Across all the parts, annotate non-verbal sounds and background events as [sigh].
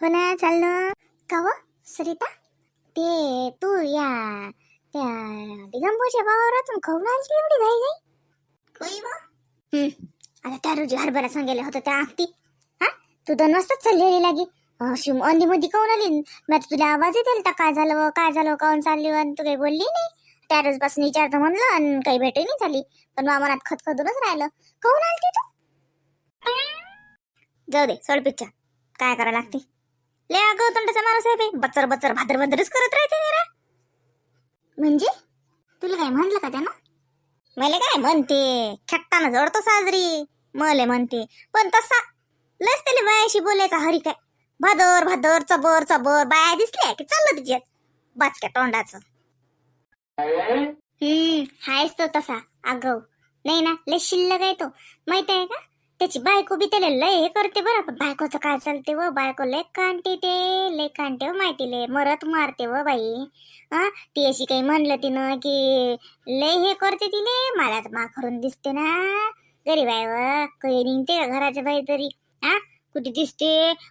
हो ना चाललं का व सरिता? ते तू या त्या दिगंबरच्या वावरातून खाऊन आली एवढी घाई घाई? काही बा आता त्या रोजी हरभरा सांगायला होतं त्या आखती हा? तू दोन वाजताच चाललेली लागी. अशी अंदी मध्ये काऊन आली. मी आता तुला आवाज येतील तर काय झालं काय झालं काऊन चालली आणि तू काही बोलली नाही? त्या रोजपासून विचारतं म्हणलं आणि काही भेटही नाही झाली. पण मा मनात खतखतूनच राहिलं. काऊन आलती तू? जाऊ दे सोड पिक्चर काय करा लागते? ले अगं तोंडाचा माणूस आहे बे. बच्चर बच्चर भादर भादरच करत राहते निरा. म्हणजे? तुला काय म्हणलं का त्यानं? मला काय म्हणते? खेकटानं जडतो साजरी. मले म्हणते पण तसा लस त्याला बायाशी बोलायचा हरी काय? भादर भादर चबर चबर बाया दिसल्या की चाललं तिच्यात बाचक्या तोंडाचं. हम्म हायच तो तसा. आगाऊ नाही ना लय शिल्लक आहे तो. माहीत आहे का? त्याची बायको बी त्याला लय हे करते बरं. पण बायकोचं काय चालते व? बायको लय कांटे ते. लय कांटे व माहिती लय. मरत मारते व बाई. हा? ती अशी काही म्हणलं तिनं की लय हे करते तिने मला माखरून दिसते ना. गरीब आहे व. काही निघते घराच्या बाई तरी? हा? कुठे दिसते?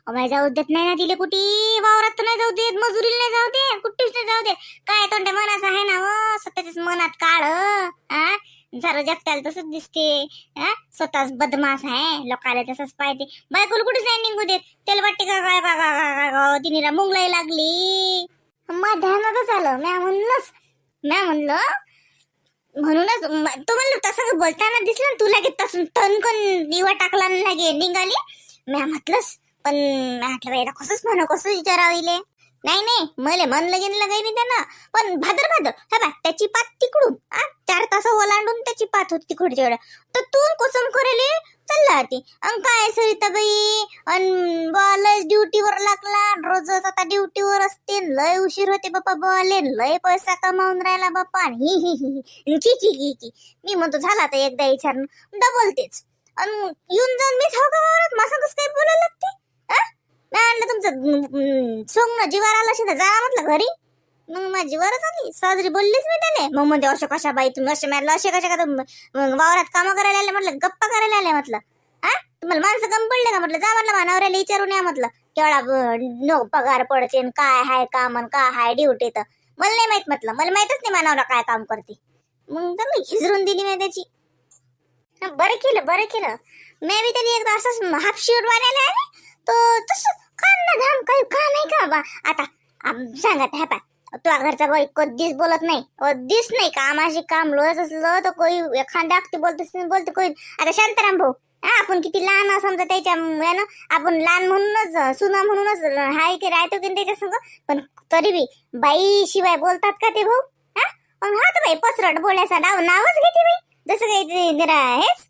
अमाय जाऊ देत नाही ना तिले कुठे. वावरात तर नाही जाऊ देत. मजुरीला नाही जाऊ दे कुठेच नाही जाऊ दे काय तोंड्या मनाचं आहे ना व? स्वतःच्याच मनात काळ. हा? जरा त्याला तसंच दिसते. हा? स्वतःच बदमाश आहे. लोकाला तसंच पाहिजे बायकोला कुठेच नाही निघू देत. त्याला वाटते का काय का का तिने मुंगलाई लागली. मग ध्यानातच आलं. म्या म्हणलंच म्या म्हणलं म्हणूनच तू तो म्हणलं तसं बोलताना दिसलं ना तुला की तसून तनकन दिवा टाकला ना लागे निघाली. म्या म्हटलंच पण म्हटलं बाई कसंच म्हणू कसं विचाराविले नाही नाही मले मन लगेन लगाई नाही त्यानं पण भादर भादर हे बा त्याची पात तिकडून आ चार तास ओलांडून त्याची पात होती तिकडच्या वेळा तर तू कोसम करेले चालला ती. अन काय सरिता बाई? अन बॉलच ड्युटीवर लागला. रोजच आता ड्युटीवर असते. लय उशीर होते बाप्पा बॉले लय पैसा कमावून राहिला बाप्पा आणि ही ही ही की की की की. मी म्हणतो झाला आता एकदा विचारून. डबल तेच. अन येऊन जाऊन मी हो का वावरात? मासा कसं काही बोलायला लागते? आ? मी तुमचं. सोंग जीवार आला असेल तर जा म्हटलं घरी. मग माझी जीवारच आली. साजरी बोललीच मी त्याने. मग म्हणजे अशोक कशा बाई तुम्ही असे मारलं असे कशा का तुम- वावरात कामं करायला आले म्हटलं गप्पा करायला आले म्हटलं. हा? तुम्हाला माणसं कम पडले का म्हटलं? जा म्हटलं मानवऱ्याला विचारून या म्हटलं. केवढा नो पगार पडते काय हाय काम न काय हाय ड्युटी तर. मला नाही माहीत म्हटलं. मला माहितच नाही मानवरा काय काम करते. मग तर मी हिजरून दिली मी त्याची. बरं केलं बरं केलं. मी बी तरी एकदा असंच हापशीवर शूट वाढायला आले. तो तसं काम ना धाम काही का नाही का बा? आता सांगत ह्या पा तुझ्या घरचा बाई कधीच बोलत नाही. कधीच नाही कामाशी काम लोळत असलं तर कोई एखाद्या अगदी बोलत बोलते कोई आता शांताराम भाऊ हा आपण किती लहान समजा त्याच्या यानं आपण लहान म्हणूनच सुना म्हणूनच हाय की राहतो की त्याच्या संग? पण तरी बी बाई शिवाय बोलतात का ते भाऊ? हा? मग हा तर बाई पचरट बोलायचा नाव नावच घेते बाई. जसं काही जरा हेच.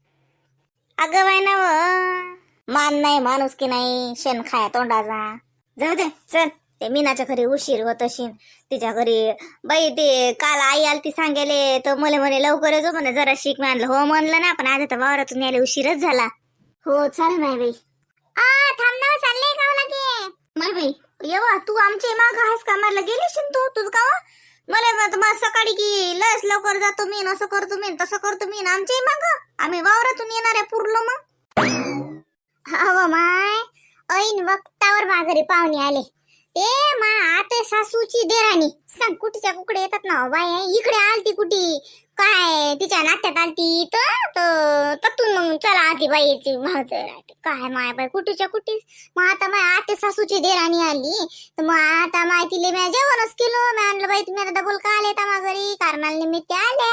अगं बाय नाव. मान नाही माणूस की नाही शेण खाया तोंडाचा. जाऊ दे चल. ते मीनाच्या घरी उशीर होत अशीन. तिच्या घरी बाई ते काल आई आली ती सांगेले तर मला म्हणे लवकर येतो म्हणे जरा शिक मी आणलं. हो म्हणलं ना पण आज आता वावरातून यायला उशीरच झाला. हो चाल माय बाई. आ थांब ना चालले का लागे माय बाई येवा तू आमच्या माग आहेस का मला गेलीस तू तुझ का व? मला सकाळी की लस लवकर जातो मी असं करतो मी तसं करतो मी आमच्या माग. आम्ही वावरातून येणार आहे पुरलो मग. अव माय ऐन वक्तावर माघारी पाहुणे आले. ते मा आता सासूची देराणी सांग कुठच्या कुकडे येतात ना? हो बाय इकडे आलती कुठी? काय तिच्या नात्यात आलती तर ततून मग चला आती बाईची भावत काय माय बाय कुठच्या कुठे? मग आता माय आते सासूची देराणी आली. तर मग आता माय तिले मी जेवणच केलं. मी आणलं बाई तुम्ही आता डबल का आले ता माघारी? कारणाला निमित्त आले.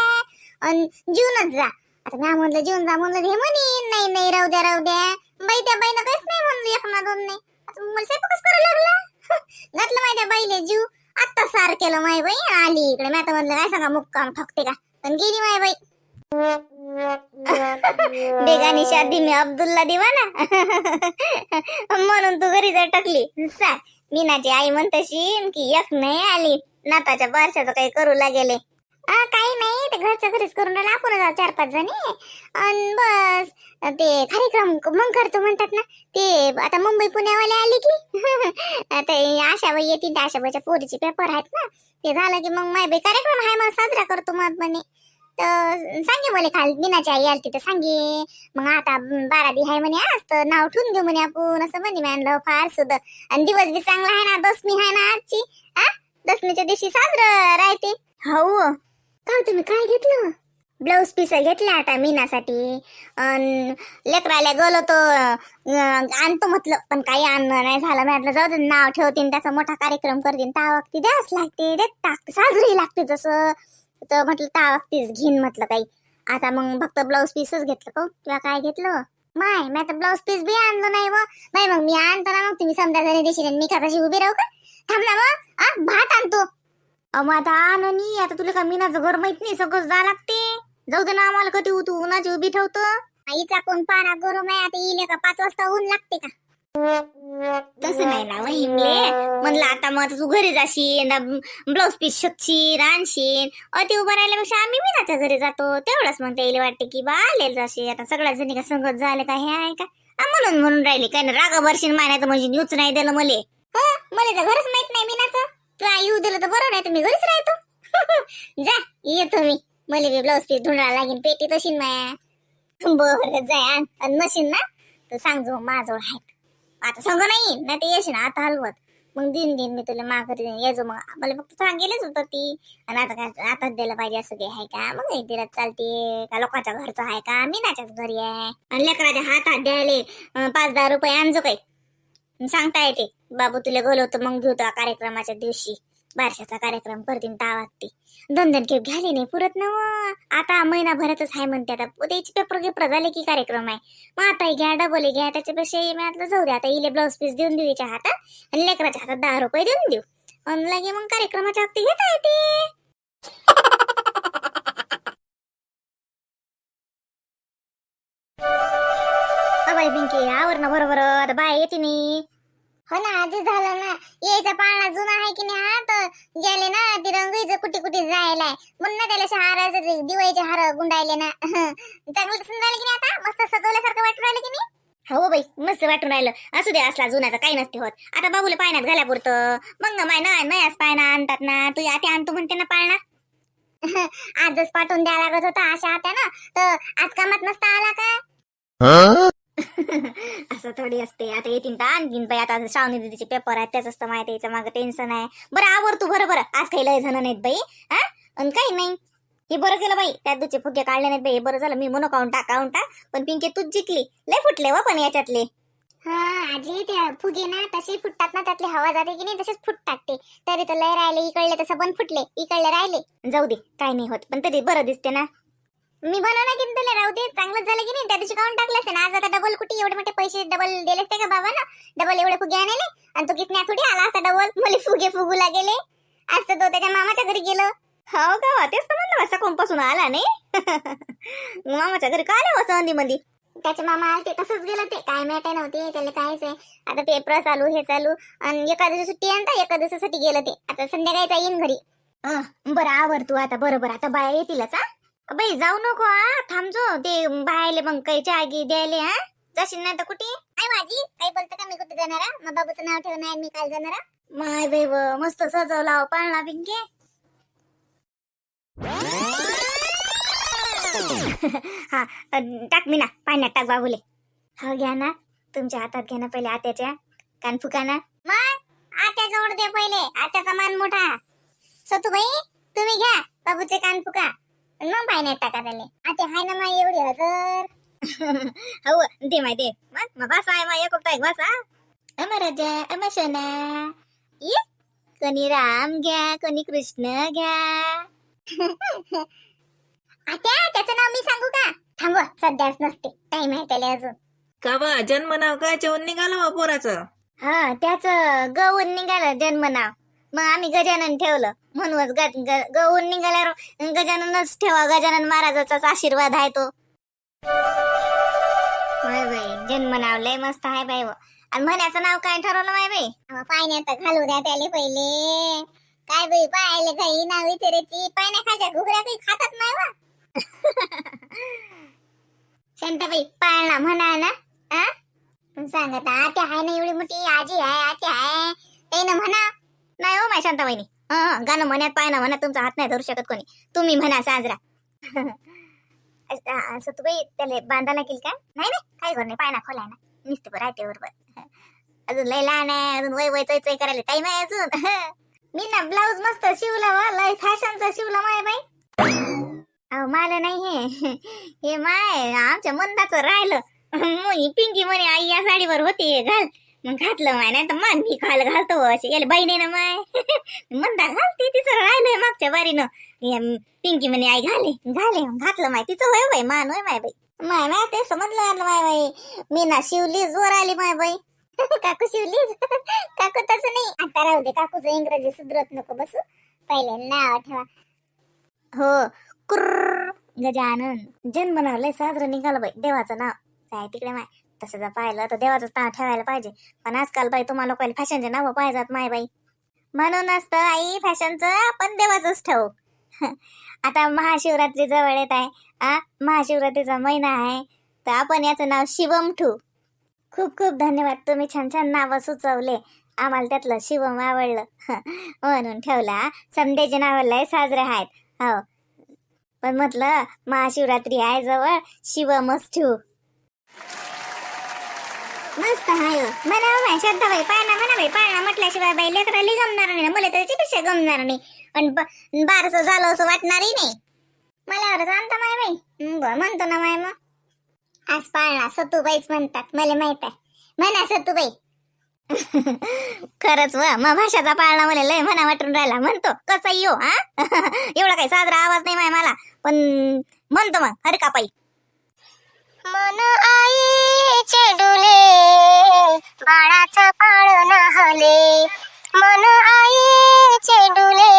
आणि जीवनच जा. आता मी म्हणलं जेवण जा म्हणलं हे म्हणे नाही नाही राहू द्या राहू द्या. बाई त्या बाईनं काहीच नाही म्हणलं एक ना दोन नाही आता मला स्वयंपाकच करायला लागला. [laughs] घातलं माहिती बाईले जीव. आत्ता सार केलं माय बाई. आली इकडे. मी आता म्हणलं काय सांगा मुक्काम ठोकते का? पण गेली माय बाई. [laughs] बेगानी शादी मी अब्दुल्ला दिवाना [laughs] म्हणून तू घरी जर टकली. सांग मीनाची आई म्हणतशी की एक नाही आली. नाताच्या बारशाचं काही करू लागेले. काही नाही ते घरचं घरीच करून राहिलं. आपण जाऊ चार पाच जणी. आणि बस. ते कार्यक्रम मग करतो म्हणतात ना ते आता मुंबई पुण्यावाले आले की. [laughs] आता आशाबाई येतील आशाबाईच्या पोरीचे पेपर आहेत ना. ते झालं की मग माय बाई कार्यक्रम आहे मग साजरा करतो मग म्हणे. तर सांगे मला खाली मीनाची आई आली तर सांगे. मग आता बारा दी आहे म्हणे आज तर नाव ठेवून घेऊ म्हणे आपण. असं म्हणे म्हणलं फार सुद्धा आणि दिवस बी चांगला आहे ना दसमी आहे ना आजची. आ? दसमीच्या दिवशी साजरं राहते. हो का हो तुम्ही? काय घेतलं? ब्लाऊज पीस घेतला आता मीनासाठी. अन लेकराला गेलो तो आणतो म्हटलं पण काही आणणं नाही झालं. म्हटलं जाऊ दे नाव ठेवतीन त्याचा मोठा कार्यक्रम करतीन. तावक्ती द्यास लागते देत टाक साजरी लागते जसं. तर म्हटलं तावक्तीच घेईन म्हटलं काही. आता मग फक्त ब्लाऊज पीसच घेतलं का किंवा काय घेतलं? माय मी आता ब्लाऊज पीस बी आणलो नाही व. नाही मग मी आणतो ना मग तुम्ही समजा जरी देशील आणि मी कदाशी उभी राहू का? थांबला मग आ भात आणतो. मग आता आण आणि आता तुला का मीनाचं घर माहीत नाही सगळं जा लागते. जाऊ दे ना आम्हाला कधी तू उन्हाची उभी ठेवतो. आईचा कोण पारा गरम आहे आता येईल का पाच वाजता ऊन लागते का? तसं नाही ना हिमले म्हणलं आता मग आता तू घरी जाशील ब्लाऊज पीस शकशील आणशील अति उभं राहिल्यापेक्षा आम्ही मीनाच्या घरी जातो. तेवढंच मग त्याला वाटते की बा आले जाशी आता सगळ्या जणी का संगत झाले का हे आहे का? म्हणून म्हणून राहिले. काय ना रागा भरशील मानायचं म्हणजे न्यूच नाही दिलं मले. मला तर घरच माहीत नाही मीनाचं. तुला येऊ दिलं तर बरं नाही तुम्ही घरीच राहतो. [laughs] जा येतो मी. मला बी ब्लाऊज पीस धुंडा लागेल पेटी तशी माया. बरं जाय आणि. नशीन ना तर सांगजो माझं आहेत आता सांग नाही नाही ते येशील आता हलवत. मग दिन दिन मी तुला माघारी यायचो मग. मला फक्त सांगेलच होतं ती. आणि आता काय आता द्यायला पाहिजे असं ते आहे का? मग तिला चालते. का लोकांच्या घरचं आहे का? मी नाच्याच घरी आहे. आणि लेकराच्या हातात द्यायले पाच दहा रुपये आणजो काही. सांगता येते बाबू तुला बोलवतो मग घेऊ त्या कार्यक्रमाच्या दिवशी. बारशाचा कार्यक्रम करतीन ता ती दोन दोन खेप घ्याली नाही पुरत ना व. आता महिनाभरातच आहे म्हणते आता उद्याचे पेपर गिपर झाले की कार्यक्रम आहे. मग आता घ्या डबल घ्या त्याच्यापेक्षा मी जाऊ दे. आता इले ब्लाऊज पीस देऊन देऊ हिच्या हातात आणि लेकराच्या हातात दहा रुपये देऊन देऊ. आणि लगे मग कार्यक्रमाच्या हप्ते घेता येते. ना बरोबर आता बाय येते नी. हो ना आधी झालं ना. यायचा पाळणा जुना आहे की नाही हा तर गेले ना ती रंगीचं कुठे कुठे जायला. म्हणून ना त्याला हाराचं ते दिवाळीचे हार गुंडायले ना. [laughs] चांगलं दिसून राहिलं की नाही आता? मस्त सजवल्यासारखं वाटून राहिलं की नाही? हो बाई मस्त वाटून राहिलं. असू दे असला जुन्याचा काही नसते होत. आता बाबूला पाण्यात घाल्यापुरतं मग ना माय ना नयास पायना आणतात ना. तू आते आणतो म्हणते ना पाळणा. [laughs] आजच पाठवून द्यायला लागत होता अशा आत्या ना. तर आज कामात नसता आला का? असं थोडी असते. आता येतील तर आणखीन बाई. आता श्रावणी दीदीचे पेपर आहेत. त्याच असतं माहिती. याचं मागं टेन्शन आहे. बरं आवर तू. बरं बरं. आज काही लय जण नाहीत बाई. हा? आणि काही नाही. हे बरं केलं बाई. त्या दुचे फुगे काढले नाहीत बाई. हे बरं झालं. मी म्हणू काउंट टाक काउंट टाक. पण पिंके तूच जिंकली. लय फुटले व पण याच्यातले. हा आजी ते फुगे ना तसे फुटतात ना. त्यातली हवा जाते की नाही तसेच फुटतात ते. तरी तर लय राहिले. इकडले तसं पण फुटले. इकडले राहिले. जाऊ दे. काही नाही होत. पण तरी बरं दिसते ना. मी बनवला की तुला राहू दे. चांगलंच झालं की नाही? त्या दिवशी काउंट टाकलं ना आज आता डबल कुठे? एवढे मोठे पैसे डबल दिले असते का बाबा ना डबल एवढे फुगे आणले आणि तू किसण्या थोडी आला असता डबल मला फुगे फुगू लागेले. आज तर तो त्याच्या मामाच्या घरी गेलो. हो का तेच तर म्हणलं असा कोणपासून आला नाही? [laughs] मामाच्या घरी का आला वसंती मध्ये त्याचे मामा आले ते तसंच गेलं ते. काय माहिती नव्हते त्याला कायच आहे. आता पेपर चालू हे चालू. आणि एका दिवशी सुट्टी आणता एका दिवसासाठी गेलं ते. आता संध्याकाळचा येईन घरी. बरं आवर तू आता. बरोबर आता बाया येतीलच हा? बाई जाऊ नको हा. थांबजो. ते बायाले मग काही आगी द्यायले हा. जाशील नाही तर कुठे? काय माझी. काही बोलतं का? मी कुठे जाणार हा? मग बाबूचं नाव ठेवून आहे मी काल जाणार हा? माय बाई व, मस्त सजवला हो पाळणा पिंके. हा अं, टाक मी ना पाण्यात टाक बाबूले. हा घ्या ना. तुमच्या हातात घ्या ना पहिले आत्याच्या. कान फुका ना. मग? आत्याजवळ दे पहिले. आत्याचा मान मोठा. सतूबाई तुम्ही घ्या. बाबूचे कान फुका. मग पाण्यात टाका त्याले. आता हाय ना माय एवढी हजर. [laughs] हो दे माय दे मग भाषा आहे माय एक भाषा अमर राजा अमर सोना. ये. कोणी राम घ्या कोणी कृष्ण घ्या. [laughs] आता त्याचं नाव मी सांगू का? थांबवा सध्याच नसते. टाइम आहे त्याला अजून. का बा जन्म नाव काय जेवण निघालं बा पोराचं. हा त्याच गहून निघालं जन्म नाव. मग आम्ही गजानन ठेवलं. म्हणूनच ग- गहून निघाल्यावर गजाननच ठेवा गजानन महाराजाचाच आशीर्वाद आहे तो. होय बाई जन्म नाव लय मस्त आहे बाई आणि म्हण्याचं नाव काय ठरवलं माय बाई? पाण्यात घालू द्या त्याले पहिले. काय बाई पाहिले काही ना विचारायची? पाण्या खायच्या घुगऱ्या काही खातात नाही वा? [laughs] शांताबाई पाळणा म्हणा ना आ? सांगत आते आहे ना एवढी मोठी? आजी आहे आते आहे ते ना म्हणा नाही हो माय शांताबाईनी. हं, गाणं म्हणत पाय ना म्हणा तुमचा हात नाही धरू शकत कोणी. तुम्ही म्हणा साजरा. असं तू बाई त्याला बांधा लागेल का? नाही नाही काही घर नाही पाय ना खोलाय ना. नुसते बरं आहे बरोबर. [laughs] अजून लय लहान आहे अजून वय वय चय करायला टाइम आहे अजून. [laughs] मी ना ब्लाऊज मस्त शिवला वा लय फॅशनचा शिवला माय बाई. अहो मला नाही हे. [laughs] हे माय आमच्या मंदाचं राहिलं. पिंकी म्हणे आई या साडीवर होती घाल. मग घातलं माय नाही तर मान मी खाल घालतो असे गेले बहिणी ना माय. [laughs] मंदा घालते तिचं राहिलंय मागच्या बारीनं. पिंकी म्हणे आई घाले घाले. घातलं माय तिचं होय बाई मान होय माय बाई. माय माय ते समजलं आलं माय बाई. मी ना शिवली जोर आली माय बाई. [laughs] काकू शिवलीच [laughs] काकू तसं नाही. आता राहू दे काकूचं इंग्रजी सुधरत नको बसू. पहिले नाव ठेवा. हो कुर्र गजानन. जन्म नाव लय साजरं निघालं बाई देवाचं नाव. काय तिकडे माय? तसं जर पाहिलं तर देवाचं नाव ठेवायला पाहिजे. पण आजकाल बाई तुम्हाला लोकांना फॅशनचे नावं पाहिजेत माय बाई. म्हणूनच तर आई फॅशनचं आपण देवाचंच ठेवू. [laughs] आता महाशिवरात्री जवळ येत आहे. आ महाशिवरात्रीचा महिना आहे. तर आपण याचं नाव शिवम ठू खूप खूप धन्यवाद. तुम्ही छान छान नावं सुचवले. आम्हाला त्यातलं शिवम आवडलं. [laughs] म्हणून ठेवला. समध्याचे नावाला साजरे आहेत. हो. पण म्हटलं महाशिवरात्री आहे जवळ. शिवमच ठेवू. मस्त हाय म्हणा बाई श्रद्धा बाई पाळणा म्हणा बाई पाळणा म्हटल्याशिवाय बाई लेकरं लिहि जमणार नाही. मला त्याच्यापेक्षा गमणार नाही. आणि बारसं झालं असं वाटणारही नाही. मला एवढं सांगता माय बाई. म्हणतो ना माय मग. आज पाळणा सतूबाईच म्हणतात मला माहीत आहे. म्हणा सतूबाई [laughs] खरंच व मग भाषाचा पाळणा मला लय म्हणा वाटून राहिला. म्हणतो कसा येऊ हा? [laughs] एवढा काही साजरा आवाज नाही माय मला. पण म्हणतो मग हरका पाई मन आईचे डुले बाळाचा पाळणा नाहले. मन आईचे डुले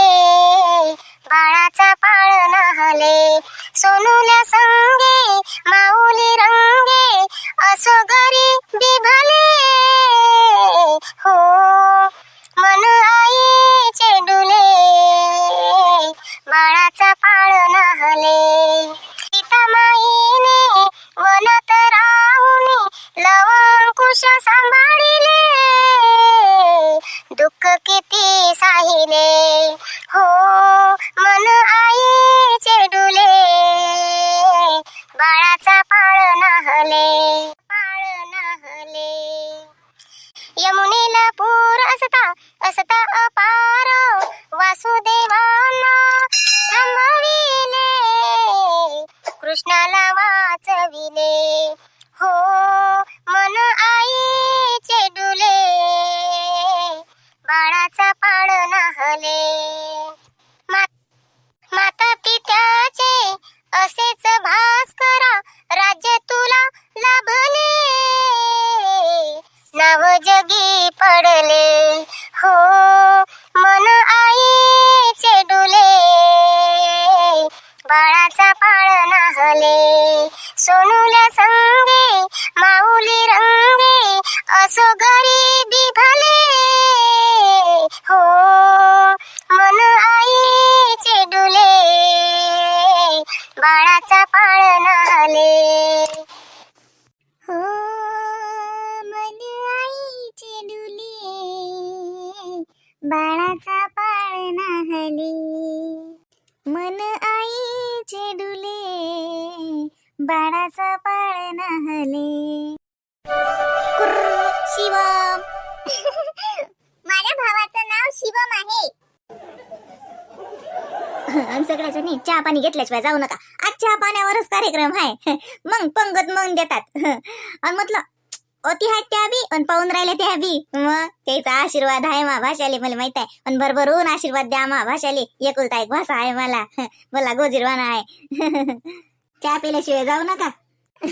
बाळाचा पाळणा हले शिवम. [laughs] माझ्या भावाचं नाव शिवम आहे. आणि चहा पाणी घेतल्याशिवाय जाऊ नका. आज चहा पाण्यावरच कार्यक्रम आहे. [laughs] मग पंगत मग देतात. [laughs] आणि म्हटलं अति आहेत त्या बी आणि पाहून राहिले त्या बी. मग त्याचा आशीर्वाद आहे मा भाषाले मला माहीत आहे. पण भरभरून आशीर्वाद द्या मा भाषाले. एकुलता एक भाषा आहे मला. मला गोजीरवाना आहे. चहा पिल्याशिवाय जाऊ नका. [laughs]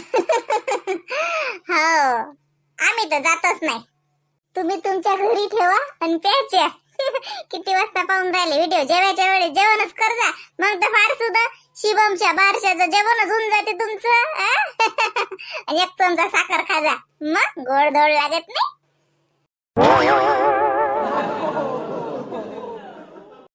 हो. आम्ही तर जातच नाही. तुम्ही तुमच्या घरी ठेवा आणि प्यायच्या [laughs] किती वाजता पाहून राहिले व्हिडिओ जेवायच्या वेळेस जेवणच कर जा. मग तर फार सुद्धा शिवमच्या बारशाचं जेवणच होऊन जाते तुमचं [laughs] एक चमचा साखर खाजा मग गोड धोड लागत नाही.